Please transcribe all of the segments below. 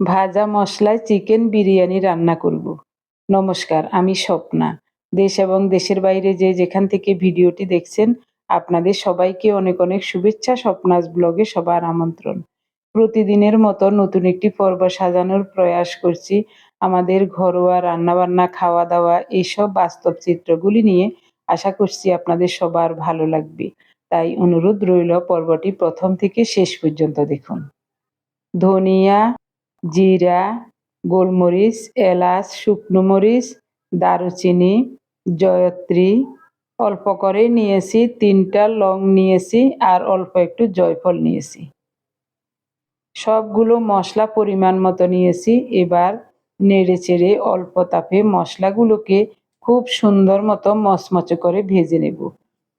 ভাজা মশলায় চিকেন বিরিয়ানি রান্না করব। নমস্কার, আমি স্বপ্না। দেশ এবং দেশের বাইরে যে যেখান থেকে ভিডিওটি দেখছেন, আপনাদের সবাইকে অনেক অনেক শুভেচ্ছা, স্বপ্নাস ব্লগে সবার আমন্ত্রণ। প্রতিদিনের মতো নতুন একটি পর্ব সাজানোর প্রয়াস করছি। আমাদের ঘরোয়া রান্নাবান্না খাওয়া দাওয়া এইসব বাস্তব চিত্রগুলি নিয়ে আশা করছি আপনাদের সবার ভালো লাগবে। তাই অনুরোধ রইল পর্বটি প্রথম থেকে শেষ পর্যন্ত দেখুন। ধনিয়া জিরা, গোলমরিচ, এলাচ, শুকনো মরিচ, দারুচিনি, জয়ত্রী। অল্প করে নিয়েছি, তিনটা লং নিয়েছি আর অল্প একটু জয়ফল নিয়েছি। সবগুলো মশলা পরিমাণ মতো নিয়েছি। এবার নেড়ে চেড়ে অল্প তাপে মশলাগুলোকে খুব সুন্দর মতো মচমচে করে ভেজে নেব।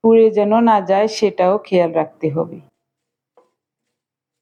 পুড়ে যেন না যায়, সেটাও খেয়াল রাখতে হবে।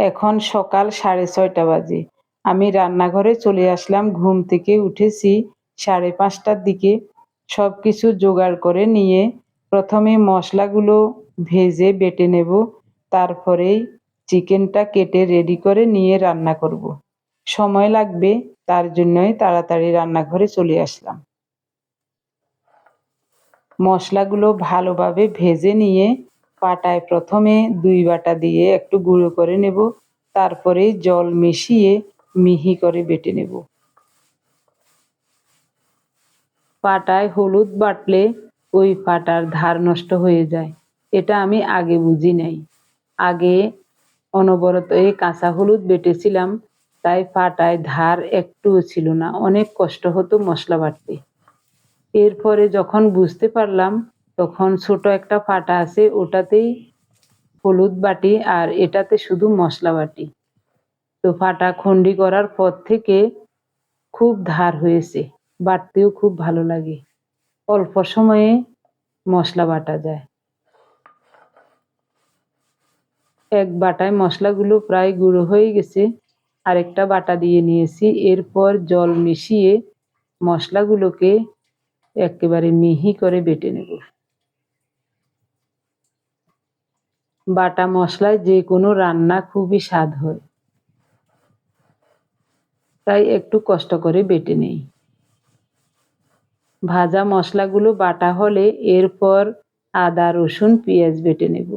এখন সকাল সাড়ে ছয়টা বাজে। আমি রান্নাঘরে চলে আসলাম, ঘুম থেকে উঠেছি সাড়ে পাঁচটার দিকে। সব কিছু জোগাড় করে নিয়ে প্রথমে মশলাগুলো ভেজে বেটে নেব, তারপরেই চিকেনটা কেটে রেডি করে নিয়ে রান্না করব। সময় লাগবে, তার জন্যই তাড়াতাড়ি রান্নাঘরে চলে আসলাম। মশলাগুলো ভালোভাবে ভেজে নিয়ে পাটায় প্রথমে দুই বাটা দিয়ে একটু গুঁড়ো করে নেব, তারপরে জল মিশিয়ে মিহি করে বেটে নেব। পাটায় হলুদ বাটলে ওই পাটার ধার নষ্ট হয়ে যায়। এটা আমি আগে বুঝি নাই। আগে অনবরত এই কাঁচা হলুদ বেটেছিলাম, তাই পাটায় ধার একটুও ছিল না, অনেক কষ্ট হতো মশলা বাটতে। এরপরে যখন বুঝতে পারলাম তখন ছোট একটা ফাটা আছে, ওটাতেই হলুদ বাটি আর এটাতে শুধু মশলা বাটি। তো ফাটা খন্ডি করার পর থেকে খুব ধার হয়েছে বাটতেও খুব ভালো লাগে। অল্প সময়ে মশলা বাটা যায়। এক বাটায় মশলাগুলো প্রায় গুঁড়ো হয়ে গেছে, আরেকটা বাটা দিয়ে নিয়েছি। এরপর জল মিশিয়ে মশলাগুলোকে একেবারে মিহি করে বেটে নেব। বাটা মশলায় যে কোনো রান্না খুবই স্বাদ হয়। তাই একটু কষ্ট করে বেটে নেই। ভাজা মশলাগুলো বাটা হলে এরপর আদা, রসুন, পেঁয়াজ বেটে নেব।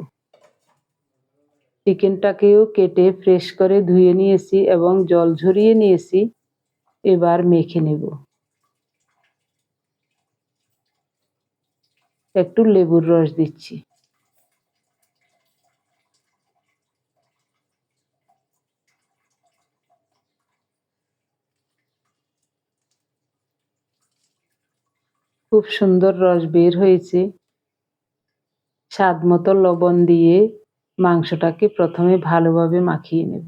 চিকেনটাকেও কেটে ফ্রেশ করে ধুয়ে নিয়েছি এবং জল ঝরিয়ে নিয়েছি, এবার মেখে নেব। একটু লেবুর রস দিচ্ছি। খুব সুন্দর রস বের হয়েছে। স্বাদ মতো লবণ দিয়ে মাংসটাকে প্রথমে ভালোভাবে মাখিয়ে নেব।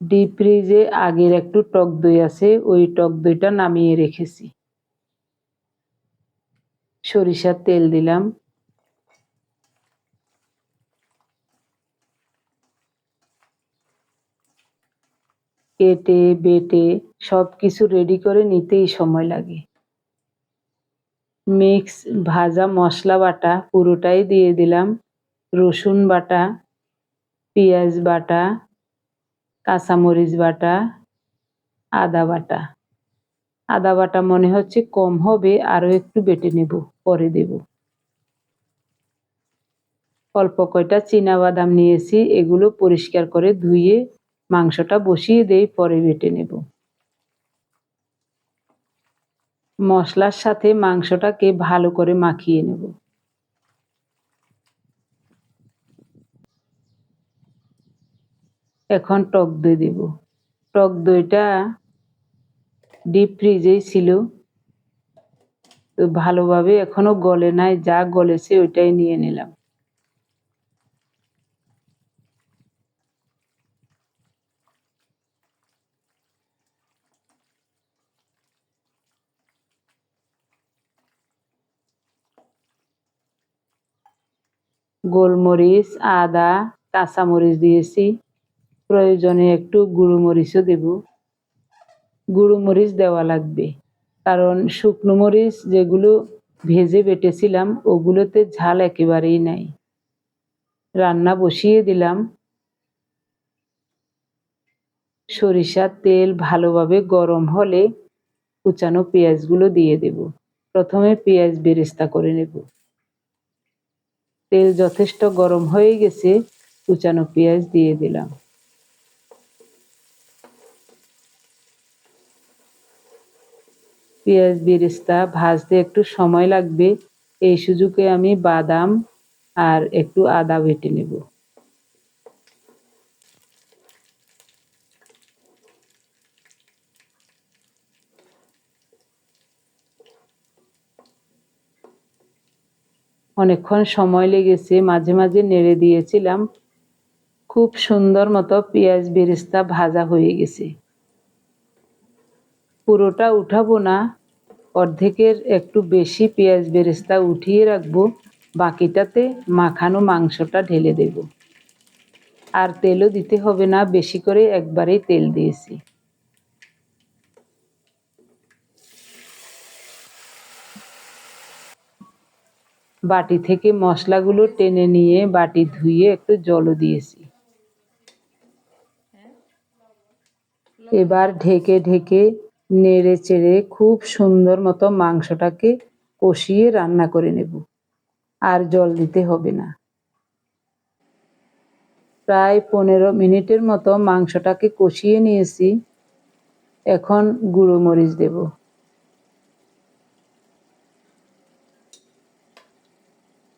ডিপ ফ্রিজে আগের একটু টক দই আছে, ওই টক দইটা নামিয়ে রেখেছি। সরিষার তেল দিলাম। কেটে, বেটে সব কিছু রেডি করে নিতেই সময় লাগে। মিক্স ভাজা মশলা বাটা পুরোটাই দিয়ে দিলাম। রসুন বাটা, পেঁয়াজ বাটা, কাঁচামরিচ বাটা, আদা বাটা। আদা বাটা মনে হচ্ছে কম হবে, আরও একটু বেটে নেব, পরে দেব। অল্প কয়টা বাদাম নিয়েছি, এগুলো পরিষ্কার করে ধুয়ে মাংসটা বসিয়ে দেই, পরে বেটে নেব। মশলার সাথে মাংসটাকে ভালো করে মাখিয়ে নেব। এখন টক দই দেব। টক দইটা ডিপ ফ্রিজেই ছিল। তো ভালোভাবে এখনও গলে নাই, যা গলেছে ওইটাই নিয়ে নিলাম। গোলমরিচ, আদা, কাঁচামরিচ দিয়েছি। প্রয়োজনে একটু গুঁড়োমরিচও দেব। গুঁড়ো মরিচ দেওয়া লাগবে। কারণ শুকনো মরিচ যেগুলো ভেজে বেটেছিলাম, ওগুলোতে ঝাল একেবারেই নাই। রান্না বসিয়ে দিলাম। সরিষার তেল ভালোভাবে গরম হলে কুচানো পেঁয়াজগুলো দিয়ে দেব। প্রথমে পেঁয়াজ বেরেস্তা করে নেব। তেল যথেষ্ট গরম হয়ে গেছে, কুচানো পেঁয়াজ দিয়ে দিলাম। পেঁয়াজ বেরেস্তা ভাজতে একটু সময় লাগবে, এই সুযোগে আমি বাদাম আর একটু আদা বেটে নেব। অনেকক্ষণ সময় লেগেছে, মাঝে মাঝে নেড়ে দিয়েছিলাম। খুব সুন্দর মতো পেঁয়াজ বেরেস্তা ভাজা হয়ে গেছে। পুরোটা উঠাবো না, অর্ধেকের একটু বেশি পেঁয়াজ বেরেস্তা উঠিয়ে রাখব, বাকিটাতে মাখানো মাংসটা ঢেলে দেব। আর তেলও দিতে হবে না, বেশি করে একবারেই তেল দিয়েছি। বাটি থেকে মশলাগুলো টেনে নিয়ে বাটি ধুয়ে একটু জলও দিয়েছি। এবার ঢেকে ঢেকে নেড়ে চেড়ে খুব সুন্দর মতো মাংসটাকে কষিয়ে রান্না করে নেব। আর জল দিতে হবে না। প্রায় পনেরো মিনিটের মতো মাংসটাকে কষিয়ে নিয়েছি। এখন গুঁড়ো মরিচ দেব।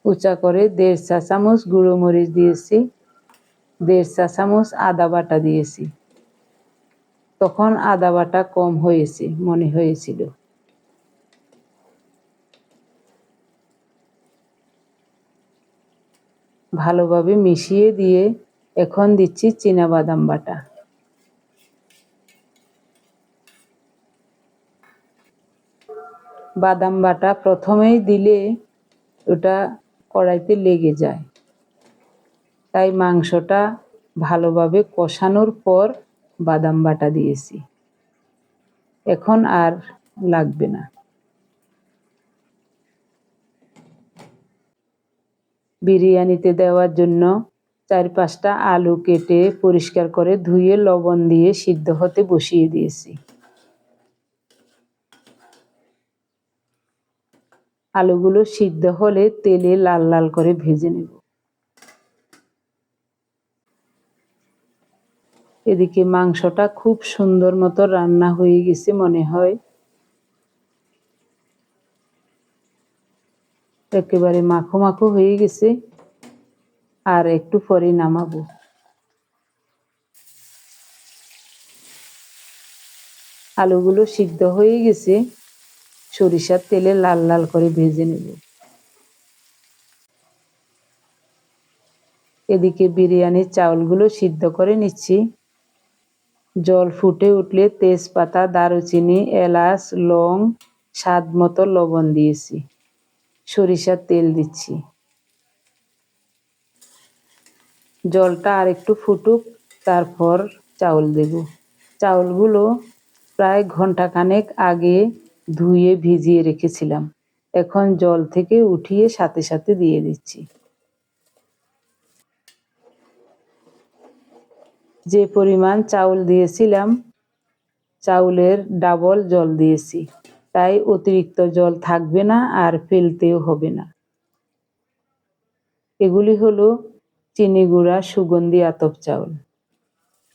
উঁচা করে দেড় চা চামচ গুঁড়ো মরিচ দিয়েছি, দেড় চা চামচ আদা বাটা দিয়েছি। তখন আদা বাটা কম হয়েছে, মনে হয়েছিল। ভালোভাবে মিশিয়ে দিয়ে এখন দিচ্ছি বাদাম বাটা। বাদাম বাটা প্রথমেই দিলে ওটা কড়াইতে লেগে যায়। তাই মাংসটা ভালোভাবে কষানোর পর বাদাম বাটা দিয়েছি। এখন আর লাগবে না। বিরিয়ানিতে দেওয়ার জন্য চার পাঁচটা আলু কেটে পরিষ্কার করে ধুয়ে লবণ দিয়ে সিদ্ধ হতে বসিয়ে দিয়েছি। আলুগুলো সিদ্ধ হলে তেলে লাল লাল করে ভেজে নেব। এদিকে মাংসটা খুব সুন্দর মতো রান্না হয়ে গেছে মনে হয়। একেবারে মাখো মাখো হয়ে গেছে। আর একটু পরে নামাবো। আলুগুলো সিদ্ধ হয়ে গেছে। সরিষার তেলে লাল লাল করে ভেজে নেব। এদিকে বিরিয়ানির চাউলগুলো সিদ্ধ করে নিচ্ছি। জল ফুটে উঠলে তেজপাতা, দারুচিনি, এলাচ, লং, স্বাদ মতো লবণ দিয়েছি। সরিষার তেল দিচ্ছি। জলটা আর একটু ফুটুক, তারপর চাউল দেব। চাউলগুলো প্রায় ঘন্টাখানেক আগে ধুয়ে ভিজিয়ে রেখেছিলাম। এখন জল থেকে উঠিয়ে সাথে সাথে দিয়ে দিচ্ছি। যে পরিমাণ চাউল দিয়েছিলাম, চাউলের ডাবল জল দিয়েছি। তাই অতিরিক্ত জল থাকবে না আর ফেলতেও হবে না। এগুলি হলো চিনি গুঁড়া, সুগন্ধি আতপ চাউল।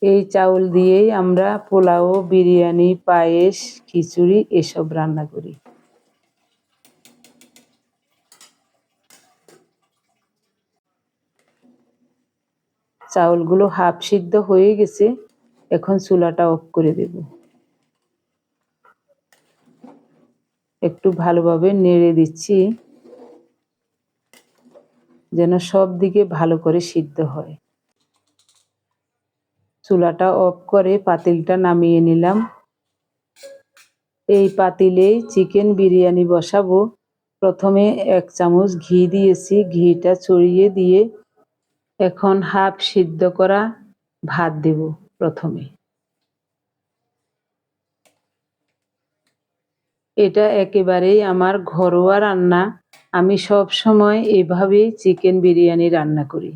এই চাউল দিয়েই আমরা পোলাও, বিরিয়ানি, পায়েস, খিচুড়ি এসব রান্না করি। চাউলগুলো হাফ সিদ্ধ হয়ে গেছে, এখন চুলাটা অফ করে দেব। একটু ভালোভাবে নেড়ে দিচ্ছি, যেন সব দিকে ভালো করে সিদ্ধ হয়। চুলাটা অফ করে পাতিলটা নামিয়ে নিলাম। এই পাতিলেই চিকেন বিরিয়ানি বসাবো। প্রথমে এক চামচ ঘি দিয়েছি, ঘিটা ছড়িয়ে দিয়ে এখন হাফ সিদ্ধ করা ভাত দেব প্রথমে। এটা একেবারেই আমার ঘরোয়া রান্না। আমি সব সময় এভাবেই চিকেন বিরিয়ানি রান্না করি।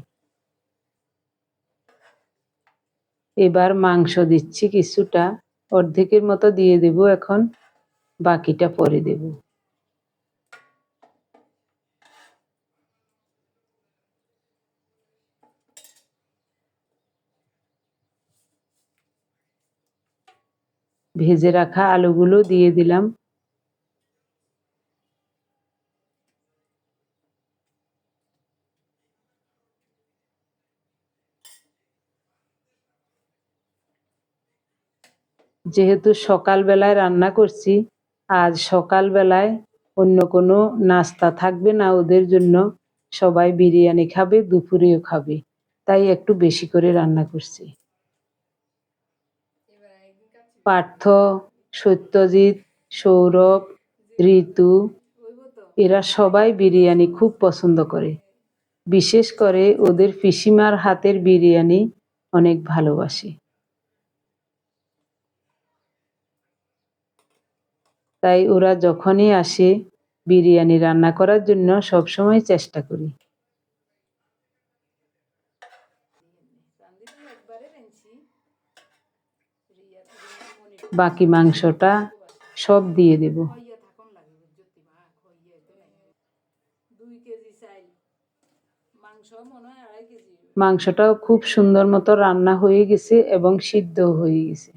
এবার মাংস দিচ্ছি কিছুটা। অর্ধেকের মতো দিয়ে দেব এখন। বাকিটা পরে দেব। ভেজে রাখা আলুগুলো দিয়ে দিলাম। যেহেতু সকালবেলায় রান্না করছি, আজ সকালবেলায় অন্য কোনো নাস্তা থাকবে না, ওদের জন্য সবাই বিরিয়ানি খাবে, দুপুরেও খাবে। তাই একটু বেশি করে রান্না করছি। পার্থ, সত্যজিৎ, সৌরভ, ঋতু, এরা সবাই বিরিয়ানি খুব পছন্দ করে। বিশেষ করে ওদের পিসিমার হাতের বিরিয়ানি অনেক ভালোবাসে। তাই ওরা যখনই আসে বিরিয়ানি রান্না করার জন্য সবসময় চেষ্টা করি। বাকি মাংসটা সব দিয়ে দেব। মাংসটাও খুব সুন্দর মতো রান্না হয়ে গেছে এবং সিদ্ধ হয়ে গেছে।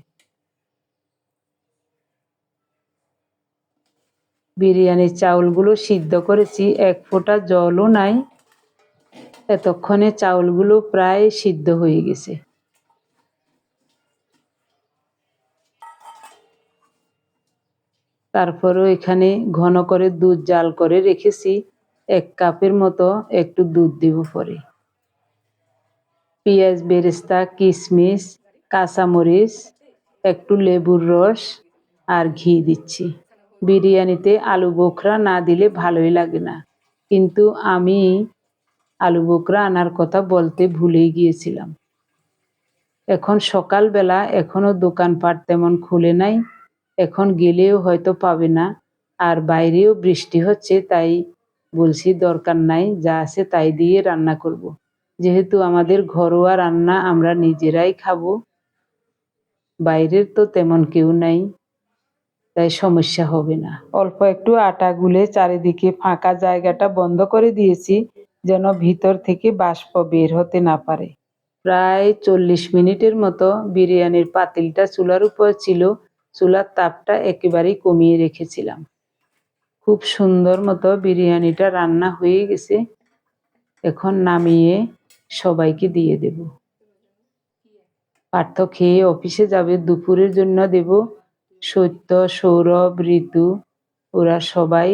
বিরিয়ানির চাউলগুলো সিদ্ধ করেছি, এক ফোঁটা জলও নাই। এতক্ষণে চাউলগুলো প্রায় সিদ্ধ হয়ে গেছে। তারপরও এখানে ঘন করে দুধ জাল করে রেখেছি। এক কাপের মতো একটু দুধ দিব পরে। পেঁয়াজ, বেরেস্তা কিশমিশ কাঁচামরিচ, একটু লেবুর রস আর ঘি দিচ্ছি। বিরিয়ানিতে আলু বোখরা না দিলে ভালোই লাগে না। কিন্তু আমি আলু বোখরা আনার কথা বলতে ভুলেই গিয়েছিলাম। এখন সকালবেলা এখনও দোকানপাট তেমন খুলে নাই, এখন গেলেও হয়তো পাবে না, আর বাইরেও বৃষ্টি হচ্ছে তাই বলছি দরকার নাই, যা আছে তাই দিয়ে রান্না করব। যেহেতু আমাদের ঘরোয়া রান্না আমরা নিজেরাই খাব, বাইরের তো তেমন কেউ নাই। তাই সমস্যা হবে না। অল্প একটু আটা গুলে চারিদিকে ফাঁকা জায়গাটা বন্ধ করে দিয়েছি যেন ভিতর থেকে বাষ্প বের হতে না পারে। প্রায় চল্লিশ মিনিটের মতো বিরিয়ানির পাতিলটা চুলার উপর ছিল, চুলার তাপটা একেবারেই কমিয়ে রেখেছিলাম। খুব সুন্দর মতো বিরিয়ানিটা রান্না হয়ে গেছে। এখন নামিয়ে সবাইকে দিয়ে দেব। পার্থ খেয়ে অফিসে যাবে, দুপুরের জন্য দেব। সত্য, সৌরভ, ঋতু, ওরা সবাই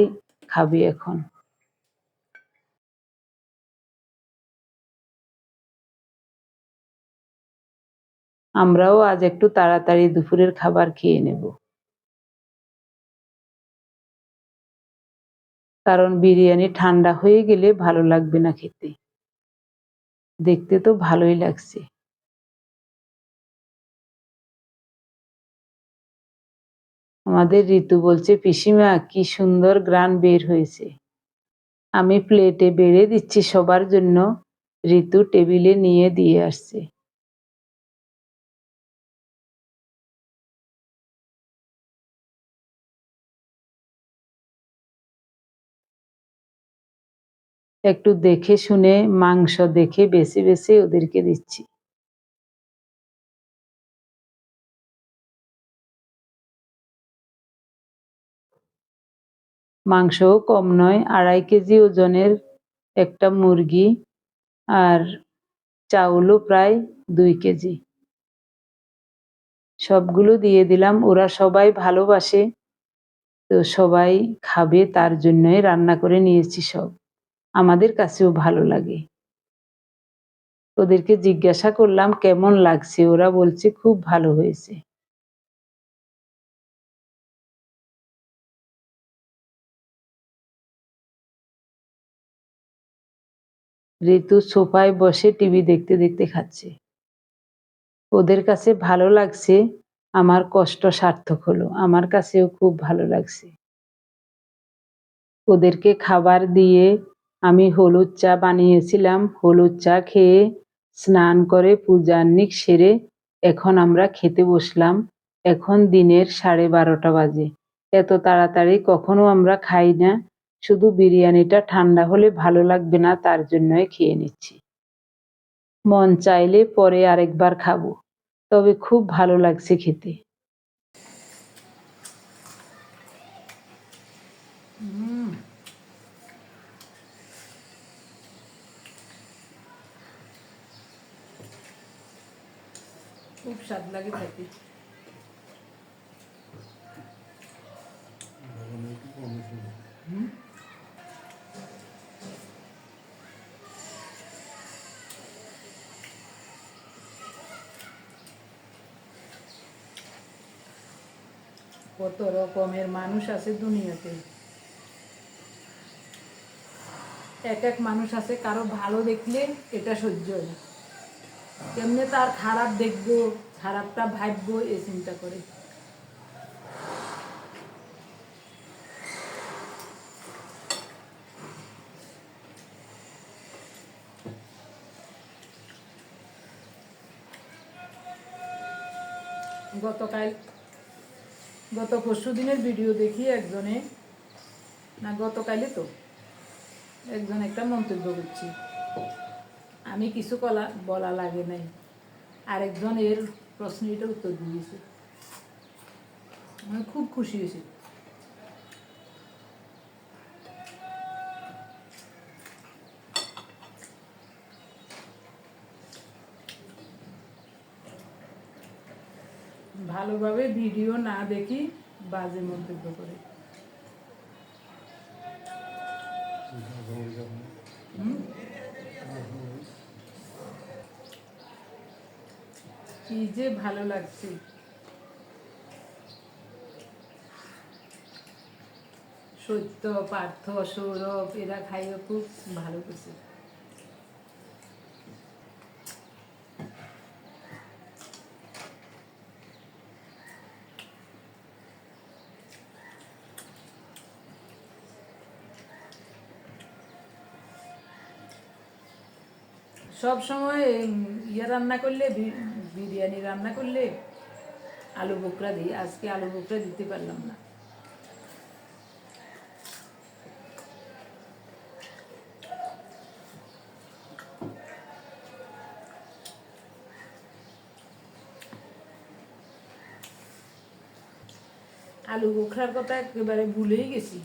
খাবে এখন। আমরাও আজ একটু তাড়াতাড়ি দুপুরের খাবার খেয়ে নেব। কারণ বিরিয়ানি ঠান্ডা হয়ে গেলে ভালো লাগবে না খেতে। দেখতে তো ভালোই লাগছে। আমাদের ঋতু বলছে, পিসিমা, কি সুন্দর গ্রান বের হয়েছে। আমি প্লেটে বেড়ে দিচ্ছি সবার জন্য। ঋতু টেবিলে নিয়ে দিয়ে আসছে। একটু দেখে শুনে মাংস দেখে বেছে বেছে ওদেরকে দিচ্ছি। মাংসও কম নয়, আড়াই কেজি ওজনের একটা মুরগি আর চাউলও প্রায় দুই কেজি। সবগুলো দিয়ে দিলাম, ওরা সবাই ভালোবাসে, তো সবাই খাবে, তার জন্যই রান্না করে নিয়েছি সব। আমাদের কাছেও ভালো লাগে। ওদেরকে জিজ্ঞাসা করলাম, কেমন লাগছে? ওরা বলছে, খুব ভালো হয়েছে। ঋতু সোফায় বসে টিভি দেখতে দেখতে খাচ্ছে। ওদের কাছে ভালো লাগছে, আমার কষ্ট সার্থক হলো, আমার কাছেও খুব ভালো লাগছে। ওদেরকে খাবার দিয়ে আমি হলুদ চা বানিয়েছিলাম, হলুদ চা খেয়ে স্নান করে পূজান্নিক সেরে এখন আমরা খেতে বসলাম। এখন দিনের সাড়ে বারোটা বাজে, এত তাড়াতাড়ি কখনো আমরা খাই না শুধু বিরিয়ানিটা ঠান্ডা হলে ভালো লাগবে না, তার জন্যই খেয়ে নিচ্ছি। মন চাইলে পরে আরেকবার খাব, তবে খুব ভালো লাগছে খেতে। খুব স্বাদ লাগে খেতে। কত রকমের মানুষ আছে দুনিয়াতে। এক এক মানুষ আছে, কারও ভালো দেখলে এটা সহ্য কেমনে তার খারাপ দেখব, খারাপটা ভাববো, এ চিন্তা করে। গতকাল গত পরশু দিনের ভিডিও দেখি একজনে, না গতকালে তো, একজন একটা মন্তব্য করছি। আমি কিছু কলা, বলা লাগে নাই। আরেকজন এর প্রশ্ন এটা উত্তর দিয়েছে। আমি খুব খুশি হয়েছি। ভালোভাবে ভিডিও না দেখি বাজে মন্তব্য করে। কি যে ভালো লাগছে। সত্য, পার্থ, সৌরভ, এরা খাইয়ে খুব ভালো করছে। সব সময় ইয়ে রান্না করলে বিরিয়ানি রান্না করলে আলু বোকরা দিই। আজকে আলু বোকরা দিতে পারলাম না। আলু বোখরার কথা একেবারে ভুলেই গেছি।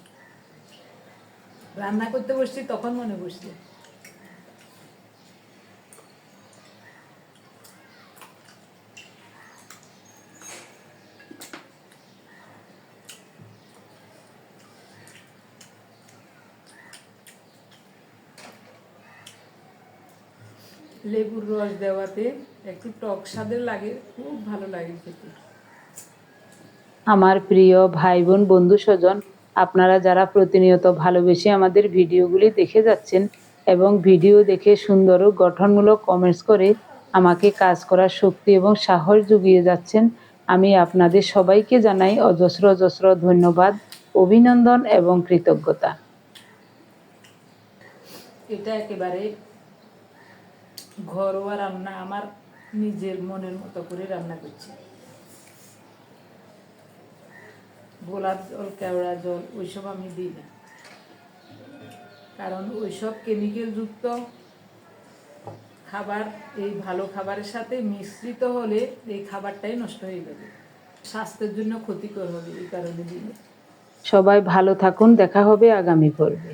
রান্না করতে বসছি, তখন মনে পড়ছে লেবুর রস দেওয়াতে একটু টক স্বাদের লাগে খুব ভালো লাগে খেতে। আমার প্রিয় ভাই বোন বন্ধু স্বজন আপনারা যারা প্রতিনিয়ত ভালোবেসে আমাদের ভিডিওগুলি দেখে যাচ্ছেন এবং ভিডিও দেখে সুন্দর ও গঠনমূলক কমেন্টস করে আমাকে কাজ করার শক্তি এবং সাহস জুগিয়ে যাচ্ছেন আমি আপনাদের সবাইকে জানাই অজস্র অজস্র ধন্যবাদ অভিনন্দন এবং কৃতজ্ঞতা। এটা একেবারে ঘরোয়া রান্না আমার নিজের মনের মতো করে রান্না করছি। গোলাপ জল, কেওড়া জল, ওইসব আমি দিই না। কারণ ওইসব কেমিক্যাল যুক্ত খাবার, এই ভালো খাবারের সাথে মিশ্রিত হলে এই খাবারটাই নষ্ট হয়ে যাবে। স্বাস্থ্যের জন্য ক্ষতিকর হবে এই কারণে দিলে সবাই ভালো থাকুন, দেখা হবে আগামী পর্বে।